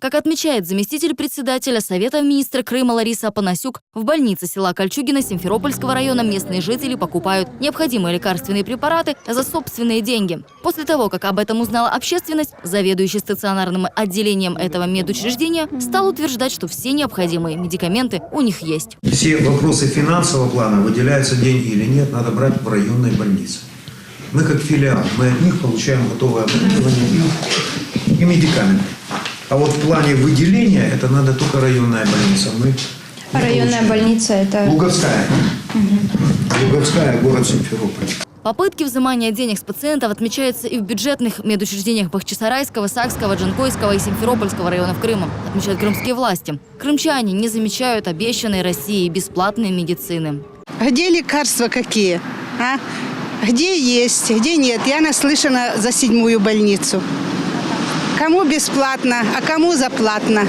Как отмечает заместитель председателя Совета министра Крыма Лариса Панасюк, в больнице села Кольчугино Симферопольского района местные жители покупают необходимые лекарственные препараты за собственные деньги. После того, как об этом узнала общественность, заведующий стационарным отделением этого медучреждения стал утверждать, что все необходимые медикаменты у них есть. Все вопросы финансового плана, выделяются деньги или нет, надо брать в районной больнице. Мы как филиал, мы от них получаем готовое оборудование и медикаменты. А вот в плане выделения это надо только районная больница. Мы районная больница это... Луговская. Луговская, город Симферополь. Попытки взимания денег с пациентов отмечаются и в бюджетных медучреждениях Бахчисарайского, Сакского, Джанкойского и Симферопольского районов Крыма, отмечают крымские власти. Крымчане не замечают обещанной России бесплатной медицины. Где лекарства какие? А? Где есть, где нет? Я наслышана за седьмую больницу. Кому бесплатно, а кому заплатно?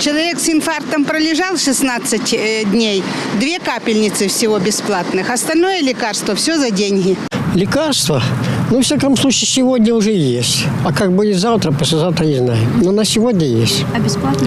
Человек с инфарктом пролежал 16 э, дней, две капельницы всего бесплатных, остальное лекарство все за деньги. Лекарства, ну, в всяком случае, сегодня уже есть. А как будет завтра, послезавтра не знаю. Но на сегодня есть. А бесплатно?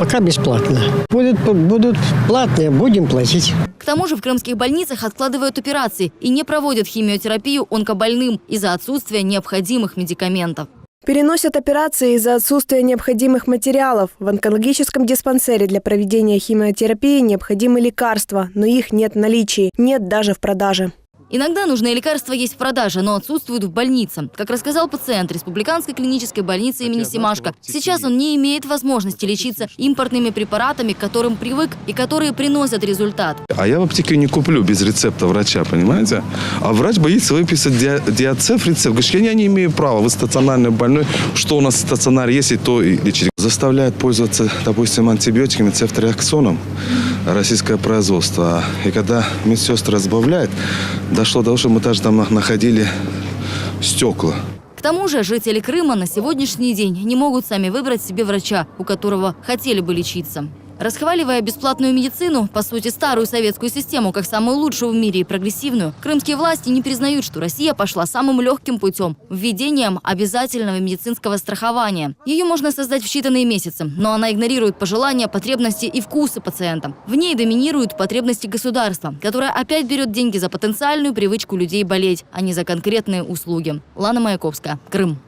Пока бесплатно. Будут, будут платные, будем платить. К тому же в крымских больницах откладывают операции и не проводят химиотерапию онкобольным из-за отсутствия необходимых медикаментов. Переносят операции из-за отсутствия необходимых материалов. В онкологическом диспансере для проведения химиотерапии необходимы лекарства, но их нет в наличии, нет даже в продаже. Иногда нужные лекарства есть в продаже, но отсутствуют в больнице. Как рассказал пациент Республиканской клинической больницы имени Симашко, сейчас он не имеет возможности лечиться импортными препаратами, к которым привык и которые приносят результат. А я в аптеке не куплю без рецепта врача, понимаете? А врач боится выписать диа- диацеф рецепт. Говорит, я не имею права, вы стационарный больной. Что у нас в стационаре есть, и то и лечить. Заставляют пользоваться, допустим, антибиотиками, цефтриаксоном, российское производство. И когда медсестры разбавляют, дошло до того, что мы даже там находили стекла. К тому же жители Крыма на сегодняшний день не могут сами выбрать себе врача, у которого хотели бы лечиться. Расхваливая бесплатную медицину, по сути старую советскую систему, как самую лучшую в мире и прогрессивную, крымские власти не признают, что Россия пошла самым легким путем – введением обязательного медицинского страхования. Ее можно создать в считанные месяцы, но она игнорирует пожелания, потребности и вкусы пациента. В ней доминируют потребности государства, которое опять берет деньги за потенциальную привычку людей болеть, а не за конкретные услуги. Лана Маяковская, Крым.